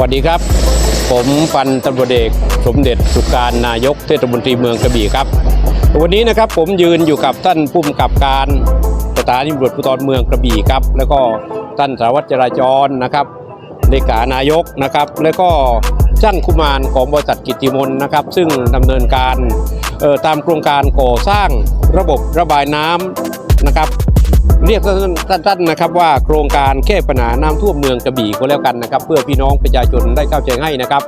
วัสดีครับ ผมพันตำรวจเอกสมเด็จสุการนายกเทศมนตรีเมืองกระบี่ครับ วันนี้นะครับผมยืนอยู่กับท่านผู้กำกับการสถานีตำรวจภูธรเมืองกระบี่ครับ แล้วก็ท่านสารวัตรจราจรนะครับเลขานายกนะครับ แล้วก็ช่างคุมานของบริษัทกิติมนนะครับ ซึ่งดำเนินการออตามโครงการก่อสร้างระบบระบายน้ำนะครับ เรียกสั้นๆนะครับว่าโครงการแก้ปัญหาน้ำท่วมเมืองกระบี่ก็แล้วกันนะครับ เพื่อพี่น้องประชาชนได้เข้าใจให้นะครับ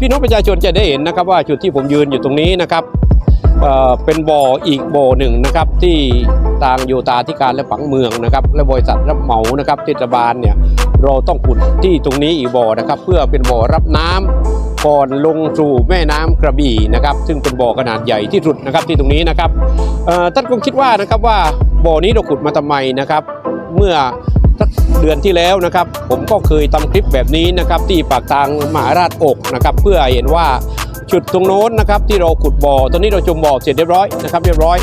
พี่น้องประชาชนจะได้เห็นนะครับว่าจุดที่ผมยืนอยู่ตรงนี้นะครับเเป็นบ่ออีกบ่อหนึ่งนะครับที่ทางโยธาธิการและผังเมืองนะครับและบริษัทรับเหมานะครับเทศบาลเนี่ยเราต้องขุดที่ตรงนี้อีกบ่อนะครับ เพื่อเป็นบ่อรับน้ำ ก่อนลงสู่แม่น้ำกระบี่นะครับ ซึ่งเป็นบ่อขนาดใหญ่ที่สุดนะครับที่ตรงนี้นะครับท่านคงคิดว่านะครับว่าบ่อนี้เราขุดมาทำไมนะครับ เมื่อเดือนที่แล้วนะครับ ผมก็เคยทำคลิปแบบนี้นะครับ ที่ปากทางมหาราชอกนะครับ เพื่อเห็นว่าจุดตรงโน้นนะครับ ที่เราขุดบ่อตอนนี้เราจมบ่อเสร็จเรียบร้อยนะครับเรียบร้อย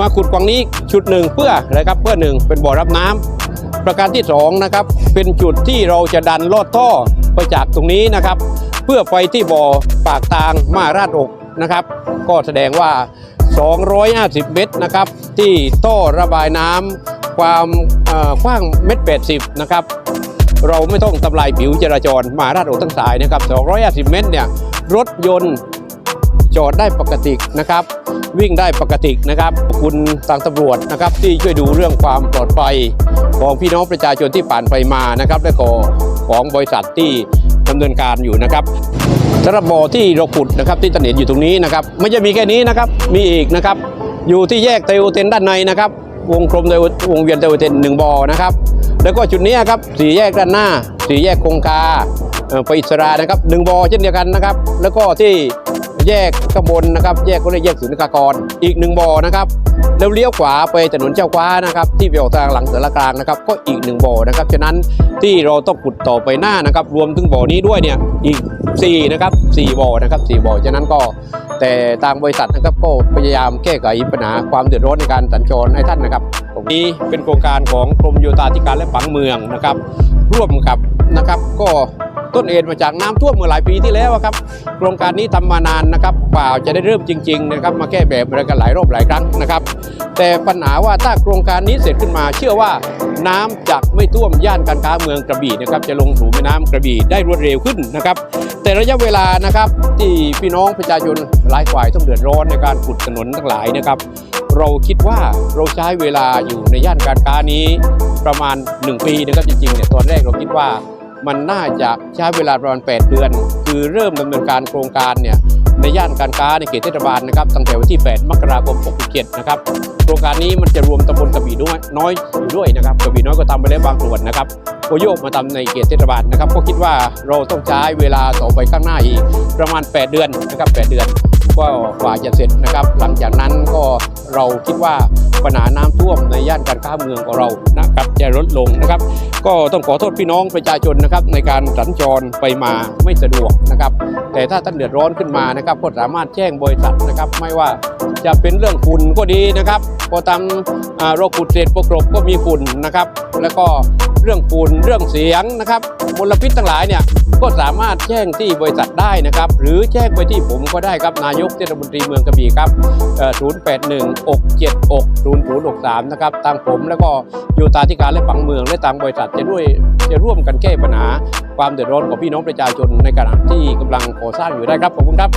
มาขุดกวางนี้จุดหนึ่งเพื่ออะไรครับเพื่อหนึ่งเป็นบ่อรับน้ำประการที่สองนะครับเป็นจุดที่เราจะดันลอดท่อไปจากตรงนี้นะครับ เพื่อไปที่บ่อปากทางมาราชอกนะครับ ก็แสดงว่า 250 เมตรนะครับ ที่ท่อระบายน้ำความเอ่อกว้างเมตร80 นะครับ เราไม่ต้องทำลายผิวจราจรมาราชอกทั้งสายนะครับ 250 เมตรเนี่ยรถยนต์จอดได้ปกตินะครับ วิ่งได้ปกตินะครับขอบคุณทางตำรวจนะครับที่ช่วยดูเรื่องความปลอดภัยของพี่น้องประชาชนที่ผ่านไปมานะครับ และก็ของบริษัทที่ ดำเนินการอยู่นะครับสำหรับบ่อที่เราขุดนะครับที่ตันเห็นอยู่ตรงนี้นะครับไม่ใช่มีแค่นี้นะครับมีอีกนะครับ อยู่ที่แยกเตวเทนด้านในนะครับ วงกลมเตวงเวียนเตวเทนหนึ่งบ่อนะครับ แล้วก็จุดนี้ครับสี่แยกด้านหน้าสี่แยกคงคาไปอิสรานะครับหนึ่งบ่อเช่นเดียวกันนะครับ แล้วก็ที่ แยกข้างบนนะครับ แยกก็เรียกแยกสุนทรกร อีกหนึ่งบ่อนะครับแล้วเลี้ยวขวาไปถนนเจ้าคว้านะครับ ที่ไปออกทางหลังเสือละกลางนะครับ ก็อีกหนึ่งบ่อนะครับฉะนั้นที่เราต้องขุดต่อไปหน้านะครับ รวมถึงบ่อนี้ด้วยเนี่ยอีก4นะครับ4บ่อนะครับ4บ่อฉะนั้นก็แต่ทางบริษัทนะครับก็พยายามแก้ไขปัญหาความเดือดร้อนในการสัญจรให้ท่านนะครับตรงนี้เป็นโครงการของกรมโยธาธิการและผังเมืองนะครับ ร่วมกับนะครับก็ ต้นเหตุมาจากน้ำท่วมเมื่อหลายปีที่แล้วอะครับ โครงการนี้ทำมานานนะครับกว่าจะได้เริ่มจริงๆนะครับมาแก้แบบอะไรกันหลายรอบหลายครั้งนะครับ แต่ปัญหาว่าถ้าโครงการนี้เสร็จขึ้นมา เชื่อว่าน้ำจะไม่ท่วมย่านการค้าเมืองกระบี่นะครับจะลงสู่แม่น้ำกระบี่ได้รวดเร็วขึ้นนะครับแต่ระยะเวลานะครับที่พี่น้องประชาชนหลายฝ่ายต้องเดือดร้อนในการขุดถนนทั้งหลายนะครับเราคิดว่าเราใช้เวลาอยู่ในย่านการค้านี้ประมาณ 1 ปีนะครับจริงๆเนี่ยตอนแรกเราคิดว่า มันน่าจะใช้เวลาประมาณ 8 เดือน คือเริ่มดำเนินการโครงการเนี่ยในย่านการค้าในเขตเทศบาลนะครับตั้งแต่วันที่ 8 มกราคม 67 นะครับ โครงการนี้มันจะรวมตำบลกระบี่น้อยน้อยอยู่ด้วยนะครับกระบี่น้อยก็ทำไปแล้วบางส่วนนะครับโอโยกมาทำในเขตเทศบาลนะครับก็คิดว่าเราต้องใช้เวลาต่อไปข้างหน้าอีกประมาณ 8 เดือนนะครับ 8 เดือน ก็กว่าจะเสร็จนะครับ หลังจากนั้นก็เราคิดว่าปัญหาน้ำท่วมในย่านการค้าเมืองของเรานะครับจะลดลงนะครับ ก็ต้องขอโทษพี่น้องประชาชนนะครับในการสัญจรไปมาไม่สะดวกนะครับ แต่ถ้าท่านเดือดร้อนขึ้นมานะครับก็สามารถแจ้งบริษัทนะครับ ไม่ว่าจะเป็นเรื่องฝุ่นก็ดีนะครับพอทำอ่าเราขุดเศษปกรบก็มีฝุ่นนะครับ แล้วก็ เรื่องฝุ่นเรื่องเสียงนะครับมลพิษทั้งหลายเนี่ยก็สามารถแจ้งที่บริษัทได้นะครับ หรือแจ้งไปที่ผมก็ได้ครับนายกเทศมนตรีเมืองกระบี่ครับ 081 676 0063 นะครับทางผมแล้วก็โยธาธิการและผังเมืองและทางบริษัทจะด้วยจะร่วมกันแก้ปัญหาความเดือดร้อนของพี่น้องประชาชนในขณะที่กำลังก่อสร้างอยู่ได้ครับขอบคุณครับ